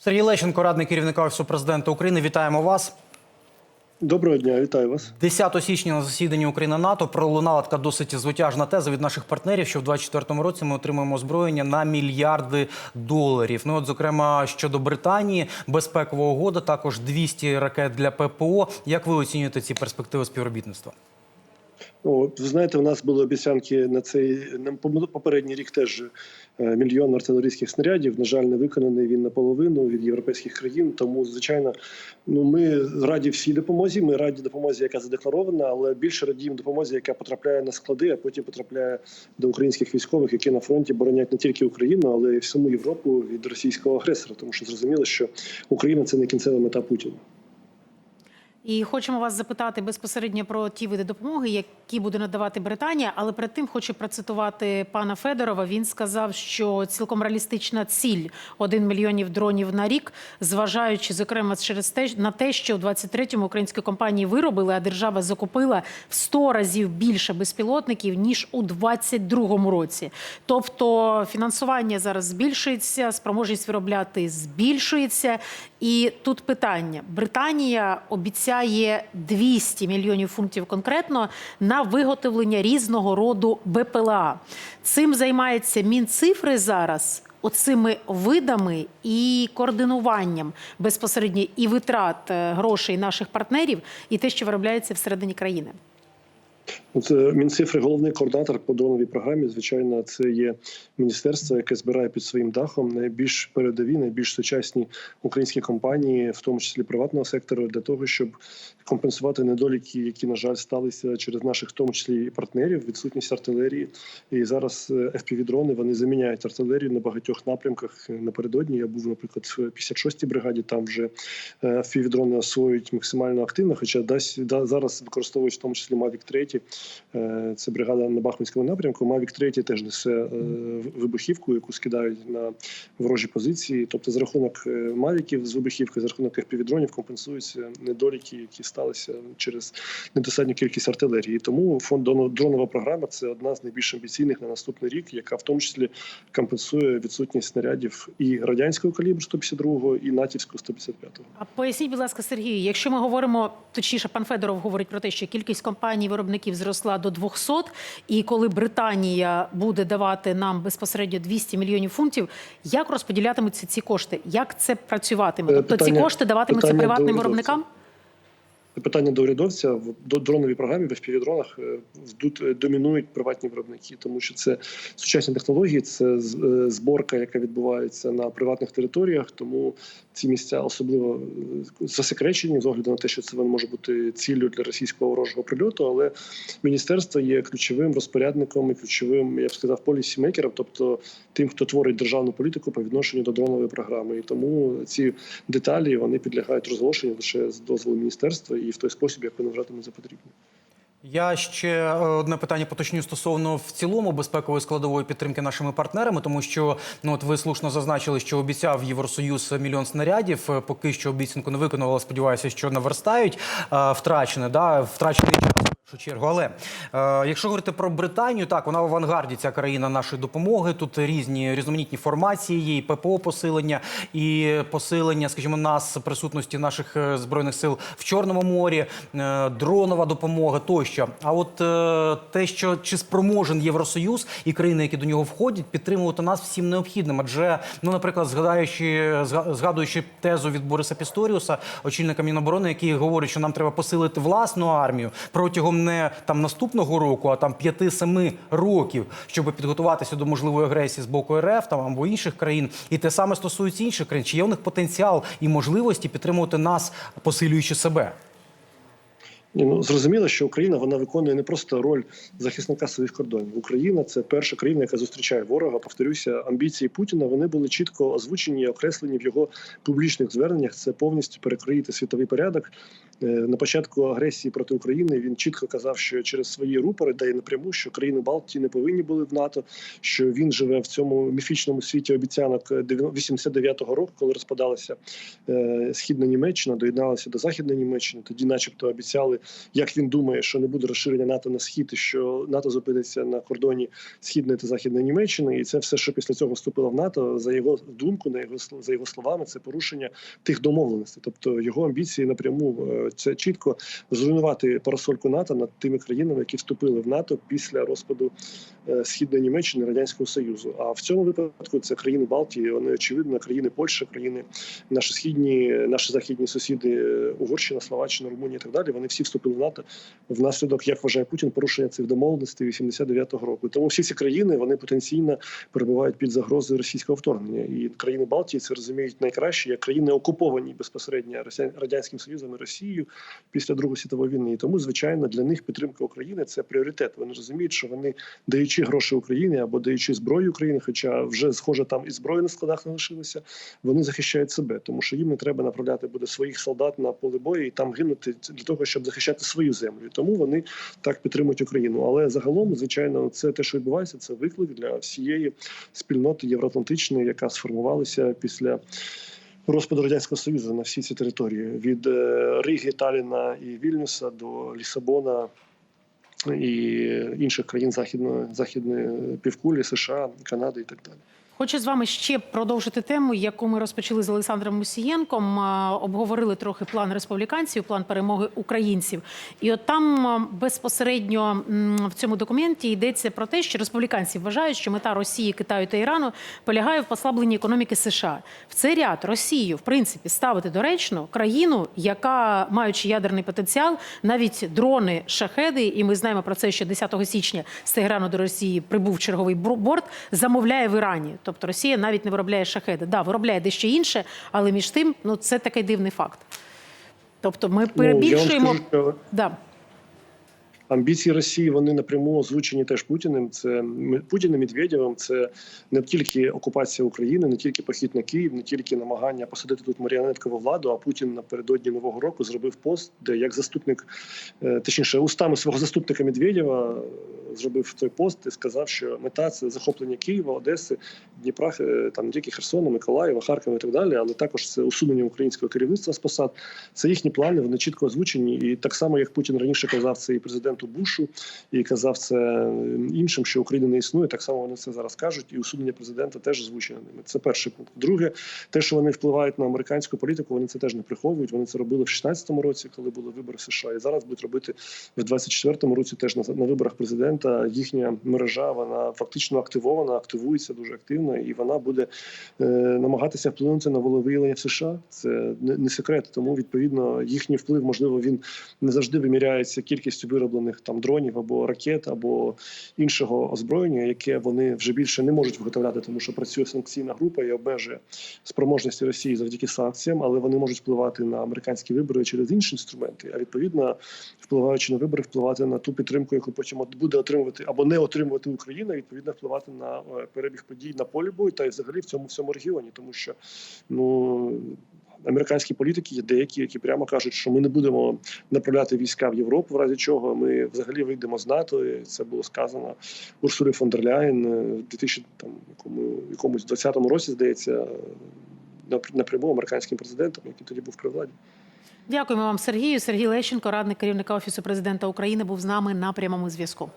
Сергій Лещенко, радний керівника Офісу президента України. Вітаємо вас. Доброго дня, вітаю вас. 10 січня на засіданні Україна НАТО пролунала така досить звитяжна теза від наших партнерів, що в 2024 році ми отримаємо озброєння на мільярди доларів. Ну от, зокрема, щодо Британії, безпекова угода, також 200 ракет для ППО. Як ви оцінюєте ці перспективи співробітництва? Ну, ви знаєте, у нас були обіцянки на цей на попередній рік теж е, мільйон артилерійських снарядів. На жаль, не виконаний він наполовину від європейських країн. Тому, звичайно, ну ми раді всій допомозі. Ми раді допомозі, яка задекларована, але більше радіємо допомозі, яка потрапляє на склади, а потім потрапляє до українських військових, які на фронті боронять не тільки Україну, але й всьому Європу від російського агресора. Тому що зрозуміло, що Україна це не кінцева мета Путіна. І хочемо вас запитати безпосередньо про ті види допомоги, які буде надавати Британія. Але перед тим хочу процитувати пана Федорова. Він сказав, що цілком реалістична ціль 1 мільйонів дронів на рік, зважаючи зокрема через те на те, що у 23-му українські компанії виробили, а держава закупила в 100 разів більше безпілотників ніж у 22-му році. Тобто фінансування зараз збільшується, спроможність виробляти збільшується. І тут питання: Британія обіцяє 200 мільйонів фунтів конкретно на виготовлення різного роду БПЛА. Цим займається Мінцифри зараз. Оцими видами і координуванням безпосередньо і витрат е, грошей наших партнерів, і те, що виробляється всередині країни. Ну, Мінцифри, головний координатор по дроновій програмі. Звичайно, це є міністерство, яке збирає під своїм дахом найбільш передові, найбільш сучасні українські компанії, в тому числі приватного сектору, для того, щоб компенсувати недоліки, які на жаль сталися через наших, в тому числі партнерів, відсутність артилерії. І зараз FPV-дрони вони заміняють артилерію на багатьох напрямках. Напередодні я був, наприклад, в 56-й бригаді. Там вже FPV-дрони освоюють максимально активно, хоча да, зараз використовують в тому числі Mavic 3. Е, Це бригада на Бахмутському напрямку. Mavic 3 теж несе е, вибухівку, яку скидають на ворожі позиції. Тобто, за рахунок е, мавіків з вибухівкою, за рахунок FPV-дронів компенсуються недоліки, які сталися через недостатню кількість артилерії. Тому фонд дронова програма це одна з найбільш амбіційних на наступний рік, яка в тому числі компенсує відсутність снарядів і радянського калібру 152-го, і натівського 155-го. А поясніть, будь ласка, Сергію, якщо ми говоримо, точніше, пан Федоров говорить про те, що кількість компаній виробників зросла до 200, і коли Британія буде давати нам безпосередньо 200 мільйонів фунтів, як розподілятимуться ці кошти? Як це працюватиме? Тобто питання, ці кошти даватимуться приватним виробникам? Питання до урядовця в до- дроновій програмі в FPV-дронах е, е, домінують приватні виробники, тому що це сучасні технології, це е, зборка, яка відбувається на приватних територіях. Тому ці місця особливо засекречені з огляду на те, що це може бути ціллю для російського ворожого прильоту. Але міністерство є ключовим розпорядником і ключовим, я б сказав, полісімейкером, тобто тим, хто творить державну політику по відношенню до дронової програми. І тому ці деталі вони підлягають розголошенню лише з дозволу міністерства і в той спосіб, як вони вважатимуть за потрібне. Я ще е, одне питання поточню стосовно в цілому безпекової складової підтримки нашими партнерами, тому що ну от ви слушно зазначили, що обіцяв Євросоюз мільйон снарядів. Е, Поки що обіцянку не виконували. Сподіваюся, що наверстають е, втрачене, да втрачений час. Першу Чергу, але е, якщо говорити про Британію, так вона в авангарді ця країна нашої допомоги. Тут різні різноманітні формації, є і ППО посилення, і посилення, скажімо, нас присутності наших е, збройних сил в Чорному морі, е, дронова допомога тощо. А от е, те, що чи спроможен Євросоюз і країни, які до нього входять, підтримувати нас всім необхідним. Адже, ну, наприклад, згадаючи згадуючи тезу від Бориса Пісторіуса, очільника Міноборони, який говорить, що нам треба посилити власну армію протягом не там наступного року, а там 5-7 років, щоб підготуватися до можливої агресії з боку РФ там або інших країн. І те саме стосується інших країн. Чи є у них потенціал і можливості підтримувати нас, посилюючи себе? Ну зрозуміло, що Україна вона виконує не просто роль захисника своїх кордонів. Україна це перша країна, яка зустрічає ворога. Повторюся, амбіції Путіна вони були чітко озвучені і окреслені в його публічних зверненнях. Це повністю перекроїти світовий порядок На початку агресії проти України він чітко казав, що через свої рупори дає напряму, що країни Балтії не повинні були в НАТО, що він живе в цьому міфічному світі обіцянок 89-го року, коли розпадалася е, східна Німеччина, доєдналася до західної Німеччини. Тоді, начебто, обіцяли, як він думає, що не буде розширення НАТО на схід, і що НАТО зупиниться на кордоні східної та західної Німеччини, і це все, що після цього вступило в НАТО, за його думку, на його за його словами, це порушення тих домовленостей. Тобто його амбіції напряму це чітко зруйнувати парасольку НАТО над тими країнами, які вступили в НАТО після розпаду е, східної Німеччини Радянського Союзу. А в цьому випадку це країни Балтії, вони очевидно, країни Польщі, країни наші східні, наші західні сусіди, е, Угорщина, Словаччина, Румунія і так далі. Вони всі вступили в НАТО внаслідок, як вважає Путін, порушення цих домовленостей 89-го року. Тому всі ці країни вони потенційно перебувають під загрозою російського вторгнення. І країни Балтії це розуміють найкраще як країни окуповані безпосередньо радянським Союзом і Росією після Другої світової війни. І тому, звичайно, для них підтримка України це пріоритет. Вони розуміють, що вони даючи гроші Україні або даючи зброю Україні, хоча вже схоже там і зброї на складах не лишилося, вони захищають себе, тому що їм не треба направляти буде своїх солдат на поле бою і там гинути для того, щоб захищати свою землю. Тому вони так підтримують Україну. Але загалом, звичайно, це те, що відбувається, це виклик для всієї спільноти євроатлантичної, яка сформувалася після. Розпаду радянського союзу на всі ці території від е, Риги, Таліна і Вільнюса до Лісабона і інших країн західної західної півкулі, США, Канади і так далі. Хочу з вами ще продовжити тему, яку ми розпочали з Олександром Мусієнком. Обговорили трохи план республіканців, план перемоги українців. І от там безпосередньо в цьому документі йдеться про те, що республіканці вважають, що мета Росії, Китаю та Ірану полягає в послабленні економіки США. В цей ряд Росію, в принципі, ставити доречно країну, яка маючи ядерний потенціал, навіть дрони шахеди, і ми знаємо про це, що 10 січня з Тегерану до Росії прибув черговий борт, замовляє в Ірані. Тобто Росія навіть не виробляє шахеди. Да, виробляє дещо інше, але між тим, ну це такий дивний факт. Тобто ми перебільшуємо. Ну, я вам скажу, що Да. Амбіції Росії вони напряму озвучені теж Путіним. Це Путіним Медведєвим. Це не тільки окупація України, не тільки похід на Київ, не тільки намагання посадити тут маріонеткову владу. А Путін напередодні нового року зробив пост, де як заступник, е, точніше, устами свого заступника Медведєва е, зробив той пост і сказав, що мета це захоплення Києва, Одеси, Дніпра, е, там не тільки Херсона, Миколаєва, Харкова і так далі, але також це усунення українського керівництва з посад. Це їхні плани, вони чітко озвучені. І так само, як Путін раніше казав це і президенту Бушу, і казав це іншим, що України не існує. Так само вони це зараз кажуть, і усунення президента теж озвучено ними. Це перший пункт. Друге, те, що вони впливають на американську політику, вони це теж не приховують. Вони це робили в 16-му році, коли були вибори в США, і зараз будуть робити в 24-му році. Теж на, на виборах президента. Їхня мережа вона фактично активована, активується дуже активно, і вона буде е, намагатися вплинути на волевиявлення в США. Це не, не секрет. Тому відповідно їхній вплив, можливо, він не завжди виміряється кількістю вироблених там дронів або ракет, або іншого озброєння, яке вони вже більше не можуть виготовляти, тому що працює санкційна група і обмежує спроможності Росії завдяки санкціям, але вони можуть впливати на американські вибори через інші інструменти. А відповідно, впливаючи на вибори, впливати на ту підтримку, яку потім буде отримувати або не отримувати Україна, відповідно впливати на е, перебіг подій на полі бою та й взагалі в цьому всьому регіоні, тому що ну. Американські політики є деякі, які прямо кажуть, що ми не будемо направляти війська в Європу, в разі чого ми взагалі вийдемо з НАТО. І це було сказано Урсулі фон дер Ляєн е, в 2000, там, якому, якомусь 20-му році, здається, напр- напряму американським президентом, який тоді був при владі. Дякуємо вам, Сергію. Сергій Лещенко, радник керівника офісу президента України, був з нами на прямому зв'язку.